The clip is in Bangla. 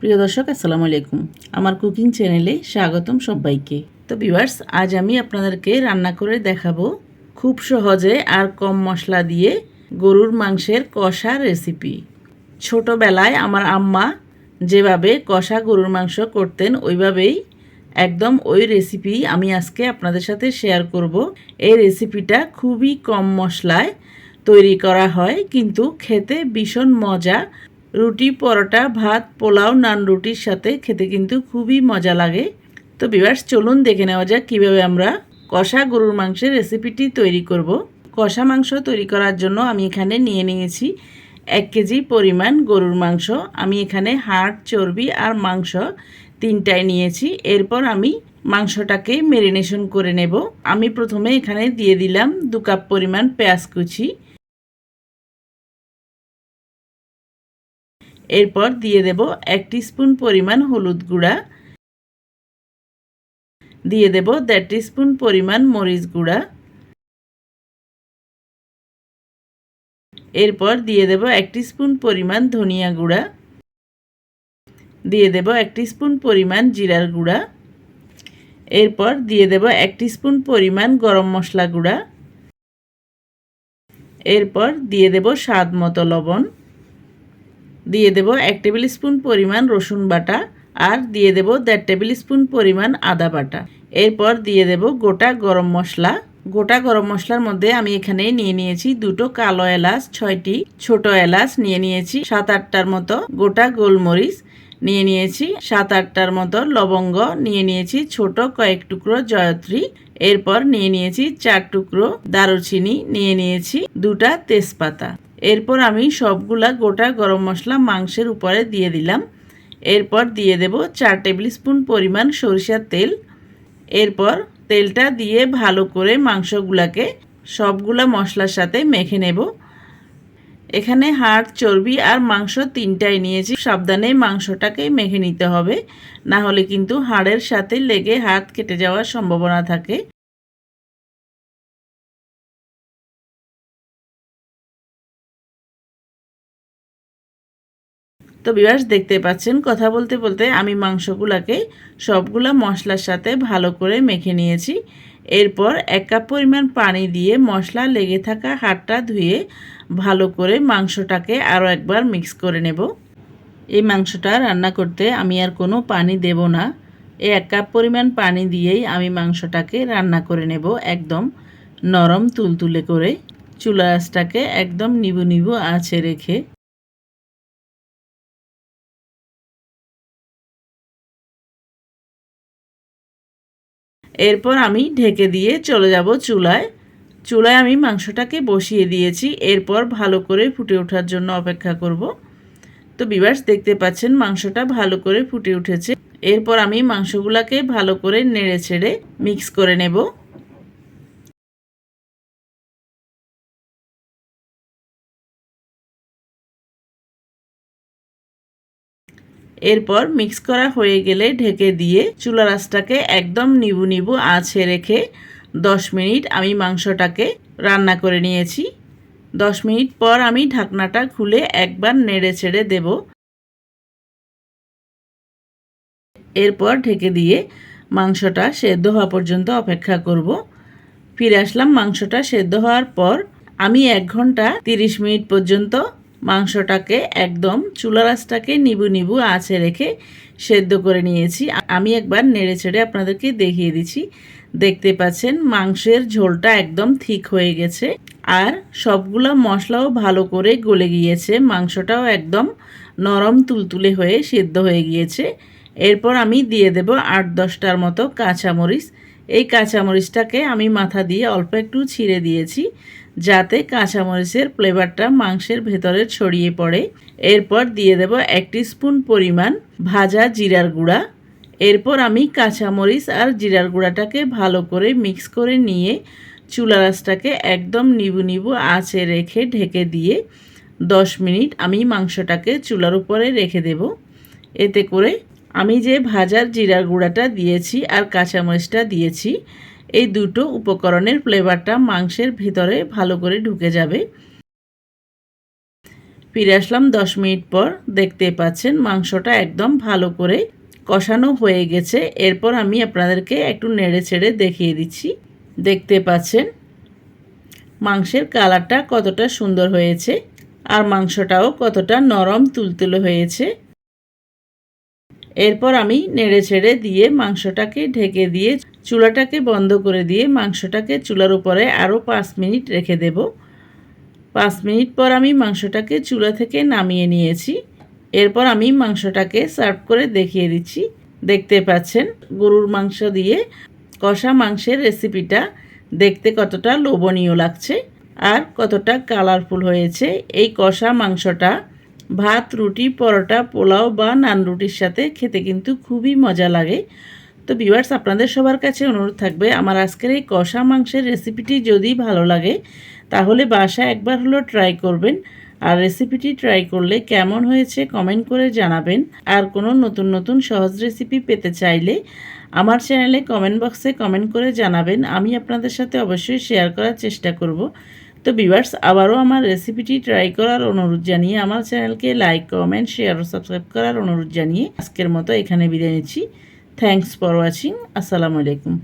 প্রিয় দর্শক, আসসালামু আলাইকুম। আমার কুকিং চ্যানেলে স্বাগতম সবাইকে। তো ভিউয়ার্স আজ আমি আপনাদেরকে রান্না করে দেখাবো খুব সহজে আর কম মশলা দিয়ে গরুর মাংসের কষা রেসিপি ছোটোবেলায় আমার আম্মা যেভাবে কষা গরুর মাংস করতেন, ওইভাবেই একদম ওই রেসিপি আমি আজকে আপনাদের সাথে শেয়ার করব। এই রেসিপিটা খুবই কম মশলায় তৈরি করা হয়, কিন্তু খেতে ভীষণ মজা রুটি, পরোটা, ভাত, পোলাও, নান রুটির সাথে খেতে কিন্তু খুবই মজা লাগে। তো বিভার্স, চলুন দেখে নেওয়া যাক কীভাবে আমরা কষা গরুর মাংসের রেসিপিটি তৈরি করব। কষা মাংস তৈরি করার জন্য আমি এখানে নিয়ে নিয়েছি এক কেজি পরিমাণ গরুর মাংস। আমি এখানে হাড়, চর্বি আর মাংস তিনটায় নিয়েছি। এরপর আমি মাংসটাকে মেরিনেশন করে নেব। আমি প্রথমে এখানে দিয়ে দিলাম দু কাপ পরিমাণ পেঁয়াজ কুচি। এরপর দিয়ে দেব এক স্পুন পরিমাণ হলুদ গুঁড়া। দিয়ে দেব দেড় স্পুন পরিমাণ মরিচ গুঁড়া। এরপর দিয়ে দেব এক স্পুন পরিমাণ ধনিয়া গুঁড়া। দিয়ে দেব এক স্পুন পরিমাণ জিরার গুঁড়া। এরপর দিয়ে দেব এক স্পুন পরিমাণ গরম মশলা গুঁড়া। এরপর দিয়ে দেব স্বাদ মতো লবণ। দিয়ে দেব এক টেবিল স্পুন পরিমাণ রসুন বাটা আর দিয়ে দেব দেড় টেবিল স্পুন পরিমাণ আদা বাটা। এরপর দিয়ে দেব গোটা গরম মশলা। গোটা গরম মশলার মধ্যে আমি এখানে নিয়ে নিয়েছি দুটো কালো এলাচ, ছয়টি ছোট এলাচ নিয়ে নিয়েছি, সাত আটটার মতো গোটা গোলমরিচ নিয়ে নিয়েছি, সাত আটটার মতো লবঙ্গ নিয়ে নিয়েছি, ছোট কয়েক টুকরো জয়ত্রী। এরপর নিয়ে নিয়েছি চার টুকরো দারুচিনি নিয়ে নিয়েছি দুটা তেজপাতা। এরপর আমি সবগুলা গোটা গরম মশলা মাংসের উপরে দিয়ে দিলাম। এরপর দিয়ে দেব চার টেবিল স্পুন পরিমাণ সরিষার তেল। এরপর তেলটা দিয়ে ভালো করে মাংসগুলাকে সবগুলা মশলার সাথে মেখে নেব। এখানে হাড়, চর্বি আর মাংস তিনটাই নিয়েছি। সাবধানে মাংসটাকে মেখে নিতে হবে। না হলে কিন্তু হাড়ের সাথে লেগে হাত কেটে যাওয়ার সম্ভাবনা থাকে। তো বিবাস দেখতে পাচ্ছেন। কথা বলতে বলতে আমি মাংসগুলাকে সবগুলা মশলার সাথে ভালো করে মেখে নিয়েছি। এরপর এক কাপ পরিমাণ পানি দিয়ে মশলা লেগে থাকা হাটটা ধুয়ে ভালো করে মাংসটাকে আরও একবার মিক্স করে নেব। এই মাংসটা রান্না করতে আমি আর কোনো পানি দেব না। এই এক কাপ পরিমাণ পানি দিয়েই আমি মাংসটাকে রান্না করে নেব একদম নরম তুলতুলে করে। চুলা আঁচটাকে একদম নিবু নিবু আঁচে রেখে এরপর আমি ঢেকে দিয়ে চলে যাব চুলায়। চুলায় আমি মাংসটাকে বসিয়ে দিয়েছি। এরপর ভালো করে ফুটে ওঠার জন্য অপেক্ষা করব। তো বিবাস দেখতে পাচ্ছেন মাংসটা ভালো করে ফুটে উঠেছে। এরপর আমি মাংসগুলাকে ভালো করে নেড়ে ছেড়ে মিক্স করে নেব। এরপর মিক্স করা হয়ে গেলে ঢেকে দিয়ে চুলা রাসটাকে একদম নিবু নিবু আঁচে রেখে দশ মিনিট আমি মাংসটাকে রান্না করে নিয়েছি। দশ মিনিট পর আমি ঢাকনাটা খুলে একবার নেড়ে ছেড়ে দেব। এরপর ঢেকে দিয়ে মাংসটা সেদ্ধ হওয়া পর্যন্ত অপেক্ষা করব। ফিরে আসলাম মাংসটা সেদ্ধ হওয়ার পর আমি এক ঘণ্টা তিরিশ মিনিট পর্যন্ত মাংসটাকে একদম চুলা রাসটাকে নিবু নিবু আঁচে রেখে সেদ্ধ করে নিয়েছি। আমি একবার নেড়ে ছেড়ে আপনাদেরকে দেখিয়ে দিচ্ছি। দেখতে পাচ্ছেন মাংসের ঝোলটা একদম ঠিক হয়ে গেছে। আর সবগুলো মশলাও ভালো করে গলে গিয়েছে। মাংসটাও একদম নরম তুলতুলে হয়ে সেদ্ধ হয়ে গিয়েছে। এরপর আমি দিয়ে দেব আট দশটার মতো কাঁচামরিচ। এই কাঁচামরিচটাকে আমি মাথা দিয়ে অল্প একটু ছিঁড়ে দিয়েছি। যাতে কাঁচামরিচের ফ্লেভারটা মাংসের ভেতরে ছড়িয়ে পড়ে। এরপর দিয়ে দেব একটি স্পুন পরিমাণ ভাজা জিরার গুঁড়া। এরপর আমি কাঁচামরিচ আর জিরার গুঁড়াটাকে ভালো করে মিক্স করে নিয়ে চুলা রাসটাকে একদম নিবু নিবু আঁচে রেখে ঢেকে দিয়ে দশ মিনিট আমি মাংসটাকে চুলার উপরে রেখে দেব। এতে করে আমি যে ভাজার জিরার গুঁড়াটা দিয়েছি আর কাঁচামরিচটা দিয়েছি, এই দুটো উপকরণের ফ্লেভারটা মাংসের ভিতরে ভালো করে ঢুকে যাবে। ফিরে আসলাম দশ মিনিট পর, দেখতে পাচ্ছেন মাংসটা একদম ভালো করে কষানো হয়ে গেছে। এরপর আমি আপনাদেরকে একটু নেড়ে ছেড়ে দেখিয়ে দিচ্ছি। দেখতে পাচ্ছেন মাংসের কালারটা কতটা সুন্দর হয়েছে আর মাংসটাও কতটা নরম তুলতুলে হয়েছে। এরপর আমি নেড়ে ছেড়ে দিয়ে মাংসটাকে ঢেকে দিয়ে চুলাটাকে বন্ধ করে দিয়ে মাংসটাকে চুলার উপরে আরও পাঁচ মিনিট রেখে দেব। পাঁচ মিনিট পর আমি মাংসটাকে চুলা থেকে নামিয়ে নিয়েছি। এরপর আমি মাংসটাকে সার্ভ করে দেখিয়ে দিচ্ছি। দেখতে পাচ্ছেন, গরুর মাংস দিয়ে কষা মাংসের রেসিপিটা দেখতে কতটা লোভনীয় লাগছে আর কতটা কালারফুল হয়েছে। এই কষা মাংসটা ভাত, রুটি, পরোটা, পোলাও বা নান রুটির সাথে খেতে কিন্তু খুবই মজা লাগে। তো ভিউয়ার্স আপনাদের সবার কাছে অনুরোধ থাকবে, আমার আজকের এই কষা মাংসের রেসিপিটি যদি ভালো লাগে, তাহলে বাসা একবার হলো ট্রাই করবেন। আর রেসিপিটি ট্রাই করলে কেমন হয়েছে কমেন্ট করে জানাবেন। আর কোনো নতুন নতুন সহজ রেসিপি পেতে চাইলে আমার চ্যানেলে কমেন্ট বক্সে কমেন্ট করে জানাবেন। আমি আপনাদের সাথে অবশ্যই শেয়ার করার চেষ্টা করব। তো ভিউয়ার্স আবারও আমার রেসিপিটি ট্রাই করার অনুরোধ জানিয়ে আমার চ্যানেলকে লাইক কমেন্ট শেয়ার ও সাবস্ক্রাইব করার অনুরোধ জানিয়ে আজকের মতো এখানে বিদায় নিচ্ছি। থ্যাংকস ফর ওয়াচিং আসসালামু আলাইকুম।